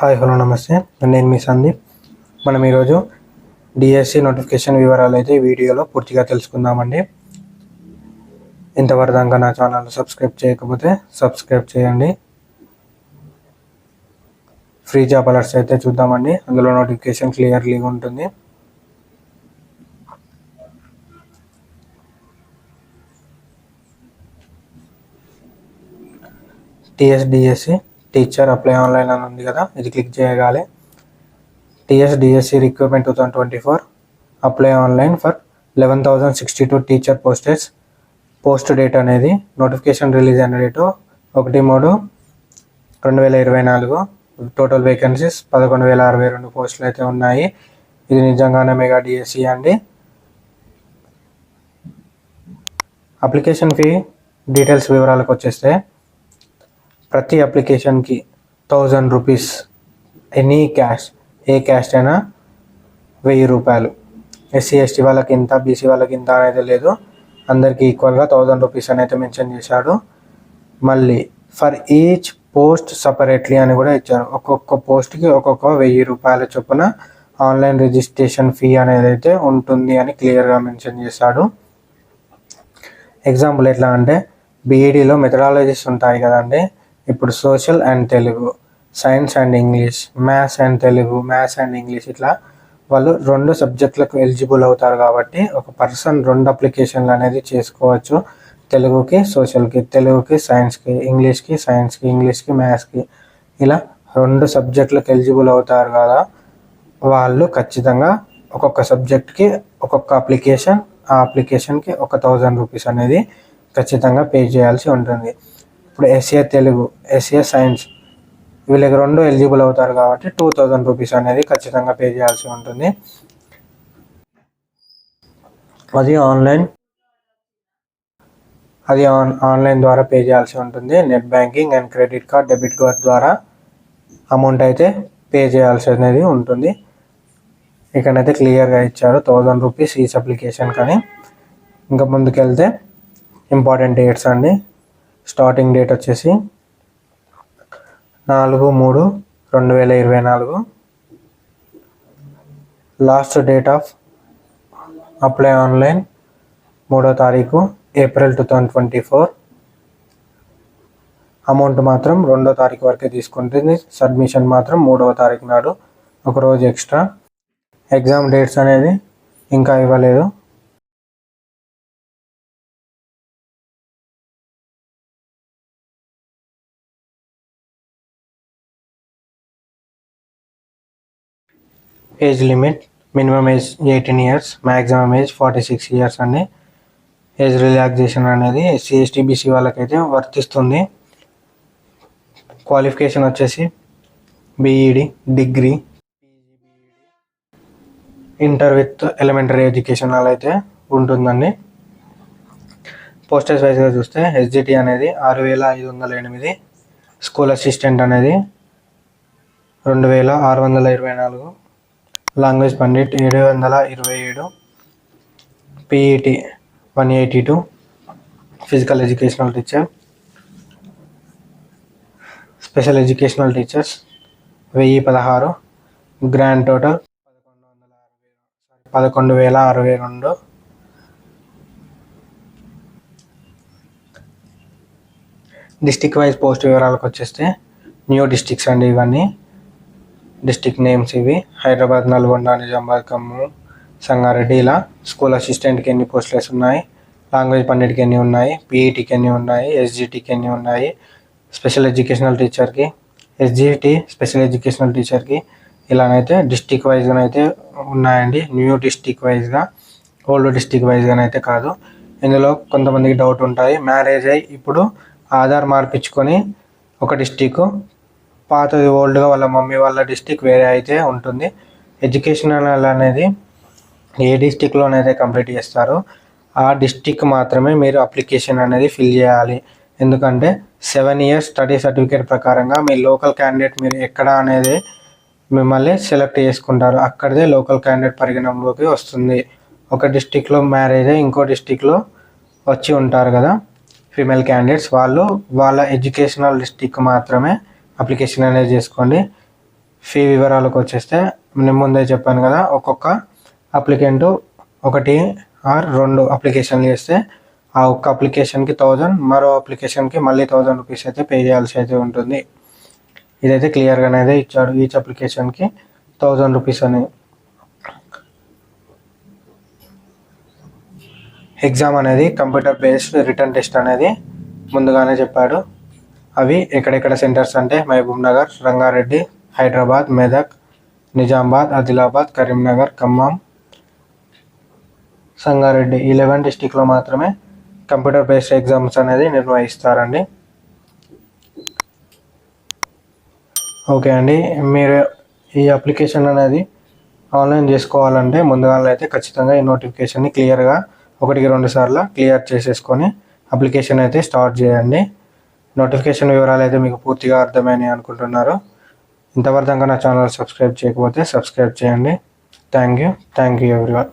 Hi hello నమస్తే. నేను మీ సందీప్. మనం ఈరోజు డిఎస్సి నోటిఫికేషన్ వివరాలు అయితే వీడియోలో పూర్తిగా తెలుసుకుందామండి. ఇంతవరకు దాకా నా ఛానల్ సబ్స్క్రైబ్ చేయకపోతే సబ్స్క్రైబ్ చేయండి. ఫ్రీ జాబ్ అలర్ట్స్ అయితే చూద్దామండి. అందులో నోటిఫికేషన్ క్లియర్లీ ఉంటుంది. టిఎస్డిఎస్సి టీచర్ అప్లై ఆన్లైన్ అని ఉంది కదా ఇది click చేయగాలి. TS DSC recruitment two thousand twenty four apply online for eleven thousand sixty two teacher posts post date అనేది నోటిఫికేషన్ రిలీజ్ అయిన డేటు ఒకటి మూడు రెండు వేల ఇరవై నాలుగు. టోటల్ వేకెన్సీస్ పదకొండు వేల అరవై రెండు పోస్టులు అయితే ఉన్నాయి. ఇది నిజంగానే మెగా డిఎస్సి అండి. అప్లికేషన్ ఫీ డీటెయిల్స్ వివరాలకు వచ్చేస్తే ప్రతి అప్లికేషన్కి thousand rupees any cash a cash అయినా వెయ్యి రూపాయలు. ఎస్సీ ఎస్టీ వాళ్ళకి ఇంత బీసీ వాళ్ళకి ఇంత అనేది లేదు. అందరికీ ఈక్వల్గా థౌజండ్ రూపీస్ అని అయితే మెన్షన్ చేశాడు. మళ్ళీ ఫర్ ఈచ్ పోస్ట్ సపరేట్లీ అని కూడా ఇచ్చారు. ఒక్కొక్క పోస్ట్కి ఒక్కొక్క వెయ్యి రూపాయల చొప్పున ఆన్లైన్ రిజిస్ట్రేషన్ ఫీ అనేది అయితే ఉంటుంది అని క్లియర్గా మెన్షన్ చేశాడు. ఎగ్జాంపుల్ ఎట్లా అంటే బీఈడీలో మెథడాలజీస్ ఉంటాయి కదండి. ఇప్పుడు social and Telugu science and English maths and Telugu maths and English ఇట్లా వాళ్ళు రెండు సబ్జెక్టులకు ఎలిజిబుల్ అవుతారు కాబట్టి ఒక పర్సన్ రెండు అప్లికేషన్లు అనేది చేసుకోవచ్చు. తెలుగుకి సోషల్కి తెలుగుకి సైన్స్కి ఇంగ్లీష్కి సైన్స్కి ఇంగ్లీష్కి మ్యాథ్స్కి ఇలా రెండు సబ్జెక్టులకు ఎలిజిబుల్ అవుతారు కదా వాళ్ళు ఖచ్చితంగా ఒక్కొక్క సబ్జెక్ట్కి ఒక్కొక్క అప్లికేషన్ ఆ అప్లికేషన్కి ఒక థౌజండ్ రూపీస్ అనేది ఖచ్చితంగా పే చేయాల్సి ఉంటుంది. ఇప్పుడు ఎస్ఏ తెలుగు ఎస్ఏ సైన్స్ వీళ్ళకి రెండు ఎలిజిబుల్ అవుతారు కాబట్టి టూ థౌజండ్ రూపీస్ అనేది ఖచ్చితంగా పే చేయాల్సి ఉంటుంది. అది ఆన్లైన్ అది ఆన్ ఆన్లైన్ ద్వారా పే చేయాల్సి ఉంటుంది. Net banking and credit card debit card ద్వారా అమౌంట్ అయితే పే చేయాల్సి అనేది ఉంటుంది. ఇక్కడైతే క్లియర్గా ఇచ్చారు థౌజండ్ రూపీస్ ఈ అప్లికేషన్ కానీ. ఇంకా ముందుకెళ్తే ఇంపార్టెంట్ డేట్స్ అండి. స్టార్టింగ్ డేట్ వచ్చేసి నాలుగు మూడు రెండు వేల ఇరవై నాలుగు. Last date of apply online మూడో తారీఖు April two thousand twenty four amount మాత్రం రెండో తారీఖు వరకే తీసుకుంటుంది. సబ్మిషన్ మాత్రం మూడవ తారీఖు నాడు. ఒక రోజు ఎక్స్ట్రా ఎగ్జామ్ డేట్స్ అనేది ఇంకా ఇవ్వలేదు. Age limit minimum age eighteen years maximum age forty six years అండి ఏజ్ రిలాక్సేషన్ అనేది ఎస్సీ ఎస్టీ బీసీ వాళ్ళకైతే వర్తిస్తుంది. క్వాలిఫికేషన్ వచ్చేసి B Ed degree inter with elementary education అలా అయితే ఉంటుందండి. పోస్టర్స్ వైజ్గా చూస్తే ఎస్జిటి అనేది ఆరు వేల ఐదు వందల ఎనిమిది. స్కూల్ అసిస్టెంట్ అనేది రెండు వేల ఆరు వందల ఇరవై నాలుగు. లాంగ్వేజ్ పండిట్ ఏడు వందల ఇరవై ఏడు PET one eighty two physical educational teacher special educational teachers వెయ్యి పదహారు గ్రాండ్ టోటల్ పదకొండు వందల అరవై పదకొండు వేల అరవై రెండు. డిస్టిక్ వైజ్ పోస్ట్ వివరాలకు వచ్చేస్తే న్యూ డిస్టిక్స్ అండి ఇవన్నీ. డిస్టిక్ నేమ్స్ ఇవి. హైదరాబాద్ నల్గొండ నిజామాబాద్ ఖమ్మం సంగారెడ్డి ఇలా స్కూల్ అసిస్టెంట్కి ఎన్ని పోస్టులు ఉన్నాయి? లాంగ్వేజ్ పండిట్కి ఎన్ని ఉన్నాయి? పీఈటీకి ఎన్ని ఉన్నాయి? ఎస్జిటికి ఎన్ని ఉన్నాయి? స్పెషల్ ఎడ్యుకేషనల్ టీచర్కి? ఎస్జిటి స్పెషల్ ఎడ్యుకేషనల్ టీచర్కి ఇలానైతే డిస్టిక్ వైజ్గా అయితే ఉన్నాయండి. న్యూ డిస్టిక్ వైజ్గా ఓల్డ్ డిస్టిక్ వైజ్గా అయితే కాదు. ఇందులో కొంతమందికి డౌట్ ఉంటాయి. మ్యారేజ్ అయ్యి ఇప్పుడు ఆధార్ మార్పించుకొని ఒక డిస్టిక్ పాతది ఓల్డ్గా వాళ్ళ మమ్మీ వాళ్ళ డిస్టిక్ వేరే అయితే ఉంటుంది. ఎడ్యుకేషనల్ అనేది ఏ డిస్టిక్లోనైతే కంప్లీట్ చేస్తారో. ఆ డిస్టిక్ మాత్రమే మీరు అప్లికేషన్ అనేది ఫిల్ చేయాలి. ఎందుకంటే సెవెన్ ఇయర్స్ స్టడీ సర్టిఫికేట్ ప్రకారంగా మీ లోకల్ క్యాండిడేట్ మీరు ఎక్కడ అనేది మిమ్మల్ని సెలెక్ట్ చేసుకుంటారు. అక్కడిదే లోకల్ క్యాండిడేట్ పరిగణంలోకి వస్తుంది. ఒక డిస్టిక్లో మ్యారేజ్ ఇంకో డిస్టిక్లో వచ్చి ఉంటారు కదా. ఫీమేల్ క్యాండిడేట్స్ వాళ్ళు వాళ్ళ ఎడ్యుకేషనల్ డిస్టిక్ మాత్రమే అప్లికేషన్ అనేది చేసుకోండి. ఫీ వివరాలకు వచ్చేస్తే నేను ముందే చెప్పాను కదా ఒక్కొక్క అప్లికెంట్ ఒకటి ఆర్ రెండు అప్లికేషన్లు చేస్తే ఆ ఒక్క అప్లికేషన్కి థౌజండ్ మరో అప్లికేషన్కి మళ్ళీ థౌజండ్ రూపీస్ అయితే పే చేయాల్సి అయితే ఉంటుంది. ఇదైతే క్లియర్గానే ఇచ్చాడు. ఈచ్ అప్లికేషన్కి థౌజండ్ రూపీస్ అని. ఎగ్జామ్ అనేది కంప్యూటర్ బేస్డ్ రిటర్న్ టెస్ట్ అనేది ముందుగానే చెప్పాడు. అవి ఎక్కడెక్కడ సెంటర్స్ అంటే మహబూబ్ నగర్ రంగారెడ్డి హైదరాబాద్ మెదక్ నిజామాబాద్ ఆదిలాబాద్ కరీంనగర్ ఖమ్మం సంగారెడ్డి ఈ లెవెన్ డిస్టిక్లో మాత్రమే కంప్యూటర్ బేస్డ్ ఎగ్జామ్స్ అనేది నిర్వహిస్తారండి. ఓకే అండి మీరు ఈ అప్లికేషన్ అనేది ఆన్లైన్ చేసుకోవాలంటే ముందుగా అయితే ఖచ్చితంగా ఈ నోటిఫికేషన్ని క్లియర్గా ఒకటికి రెండు సార్లు క్లియర్ చేసేసుకొని అప్లికేషన్ అయితే స్టార్ట్ చేయండి. నోటిఫికేషన్ వివరాలు అయితే మీకు పూర్తిగా అర్థమైనాయి అనుకుంటున్నారు. ఇంతవరకు నా ఛానల్ సబ్స్క్రైబ్ చేయకపోతే సబ్స్క్రైబ్ చేయండి. Thank you thank you everyone